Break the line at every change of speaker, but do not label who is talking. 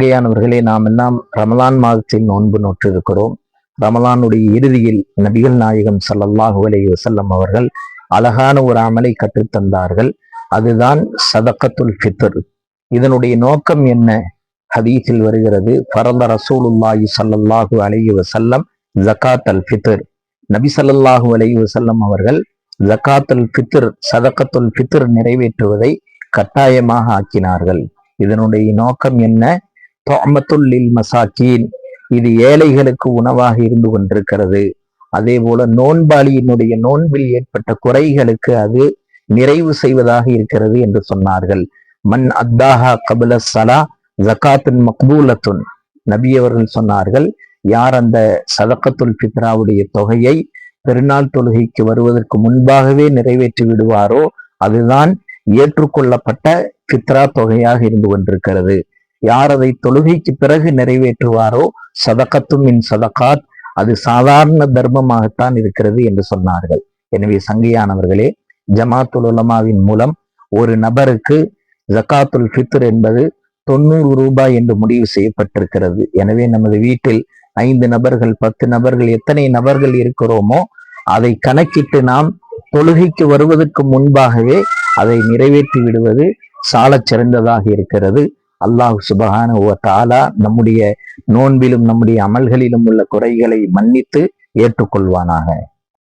சங்கையானவர்களே நாம் எல்லாம் ரமலான் மாதத்தில் நோன்பு நோற்றிருக்கிறோம். ரமலானுடைய இறுதியில் நபிகள் நாயகம் சல்லல்லாஹு அலி வசல்லம் அவர்கள் அழகான ஒரு அமலை கற்றுத்தந்தார்கள். அதுதான் சதக்கத்துல் ஃபித்ர். இதனுடைய நோக்கம் என்ன? ஹதீஸில் வருகிறது பரந்த ரசூலுல்லாஹி சல்லல்லாஹு அலி வசல்லம் ஜக்காத் அல் ஃபித்ர். நபி சல்லல்லாஹு அலி வசல்லம் அவர்கள் ஜக்காத் அல் ஃபித்ர் சதக்கத்துல் ஃபித்ர் நிறைவேற்றுவதை கட்டாயமாக ஆக்கினார்கள். இதனுடைய நோக்கம் என்ன? தொமத்துல்லில் மசாக்கீன் இது ஏழைகளுக்கு உணவாக இருந்து கொண்டிருக்கிறது. அதே போல நோன்பாளியினுடைய நோன்பில் ஏற்பட்ட குறைகளுக்கு அது நிறைவு செய்வதாக இருக்கிறது என்று சொன்னார்கள். மன் அத்தாஹா கபுல சலா ஜகாத்துன் மக்பூலத்துன். நபி அவர்கள் சொன்னார்கள் யார் அந்த சதக்கத்துல் பித்ராவுடைய தொகையை பெருநாள் தொழுகைக்கு வருவதற்கு முன்பாகவே நிறைவேற்றி விடுவாரோ அதுதான் ஏற்றுக்கொள்ளப்பட்ட பித்ரா தொகையாக இருந்து கொண்டிருக்கிறது. யார் அதை தொழுகைக்கு பிறகு நிறைவேற்றுவாரோ? சதகத்தும் மின் சதகாத். அது சாதாரண தர்மமாகத்தான் இருக்கிறது என்று சொன்னார்கள். எனவே சங்கையானவர்களே ஜமாத்துல் உலமாவின் மூலம் ஒரு நபருக்கு ஜகாத்துல் ஃபித்ர் என்பது தொண்ணூறு ரூபாய் என்று முடிவு செய்யப்பட்டிருக்கிறது. எனவே நமது வீட்டில் ஐந்து நபர்கள் பத்து நபர்கள் எத்தனை நபர்கள் இருக்கிறோமோ அதை கணக்கிட்டு நாம் தொழுகைக்கு வருவதற்கு முன்பாகவே அதை நிறைவேற்றி விடுவது சாலச் சிறந்ததாக இருக்கிறது. அல்லாஹ் சுபஹான ஓ தாலா நம்முடைய நோன்பிலும் நம்முடைய அமல்களிலும் உள்ள குறைகளை மன்னித்து ஏற்றுக்கொள்வானாக.